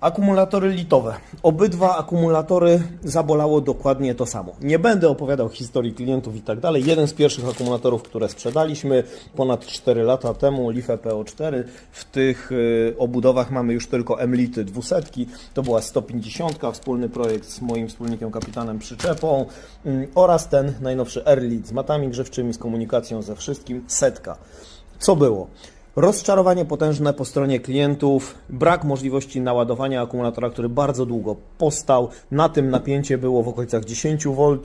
Akumulatory litowe. Obydwa akumulatory zabolało dokładnie to samo. Nie będę opowiadał historii klientów i tak dalej. Jeden z pierwszych akumulatorów, które sprzedaliśmy ponad 4 lata temu, Life PO4. W tych y, obudowach mamy już tylko M-lity 200. To była 150, wspólny projekt z moim wspólnikiem kapitanem przyczepą mm, oraz ten najnowszy Airlit z matami grzewczymi, z komunikacją ze wszystkim, setka. Co było? Rozczarowanie potężne po stronie klientów, brak możliwości naładowania akumulatora, który bardzo długo postał. Na tym napięcie było w okolicach 10 V.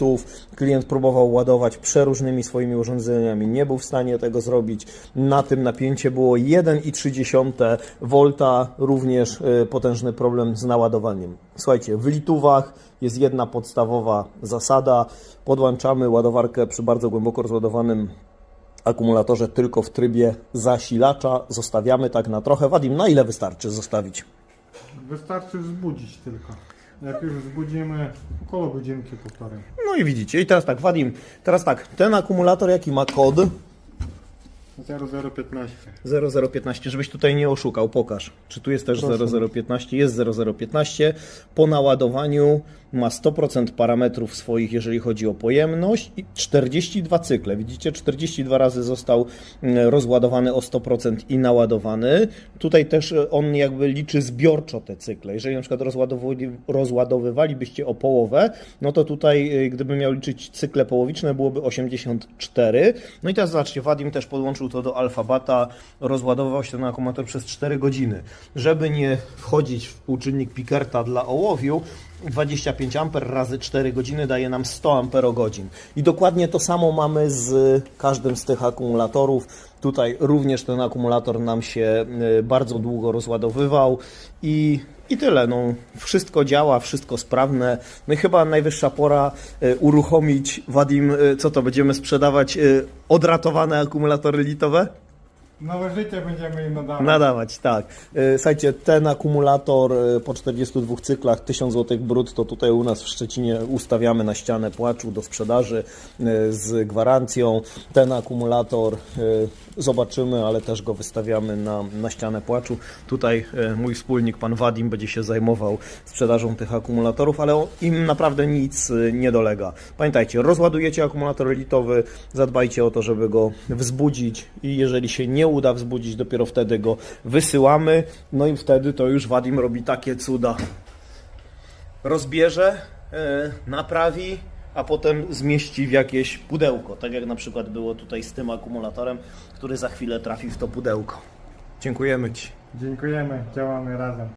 Klient próbował ładować przeróżnymi swoimi urządzeniami, nie był w stanie tego zrobić. Na tym napięcie było 1,3 V, również y, potężny problem z naładowaniem. Słuchajcie, w litówach jest jedna podstawowa zasada. Podłączamy ładowarkę przy bardzo głęboko rozładowanym akumulatorze tylko w trybie zasilacza. Zostawiamy tak na trochę. Wadim, na ile wystarczy zostawić? Wystarczy wzbudzić tylko. Jak już wzbudzimy, około godzinki półtorej. No i widzicie. I teraz tak, Wadim, teraz tak, ten akumulator jaki ma kod? 0015. 0015, żebyś tutaj nie oszukał, pokaż. Czy tu jest też Proszę. 0015? Jest 0015. Po naładowaniu ma 100% parametrów swoich, jeżeli chodzi o pojemność i 42 cykle. Widzicie, 42 razy został mm, rozładowany o 100% i naładowany. Tutaj też e, on jakby liczy zbiorczo te cykle. Jeżeli na przykład rozładowywali- rozładowywalibyście o połowę, no to tutaj, e, gdyby miał liczyć cykle połowiczne, byłoby 84. No i teraz zobaczcie, Wadim też podłączył to do Alfabata, rozładowywał się ten akumulator przez 4 godziny. Żeby nie wchodzić w współczynnik Pickerta dla ołowiu, 25 A razy 4 godziny daje nam 100 amperogodzin. I dokładnie to samo mamy z każdym z tych akumulatorów. Tutaj również ten akumulator nam się y, bardzo długo rozładowywał i, i tyle. No, wszystko działa, wszystko sprawne. No i chyba najwyższa pora y, uruchomić, Wadim, y, co to będziemy sprzedawać? Odratowane akumulatory litowe? Nowe życie będziemy im nadawać. Nadawać, tak. E, Słuchajcie, ten akumulator e, po 42 cyklach 1000 zł brutto tutaj u nas w Szczecinie ustawiamy na ścianę płaczu do sprzedaży e, z gwarancją. Ten akumulator zobaczymy, ale też go wystawiamy na, na ścianę płaczu. Tutaj mój wspólnik, pan Wadim, będzie się zajmował sprzedażą tych akumulatorów, ale im naprawdę nic nie dolega. Pamiętajcie, rozładujecie akumulator litowy, zadbajcie o to, żeby go wzbudzić i jeżeli się nie uda wzbudzić, dopiero wtedy go wysyłamy. No i wtedy to już Wadim robi takie cuda. Rozbierze, e, naprawi, a potem zmieści w jakieś pudełko. Tak jak na przykład było tutaj z tym akumulatorem, który za chwilę trafi w to pudełko. Dziękujemy Ci. Dziękujemy, działamy razem.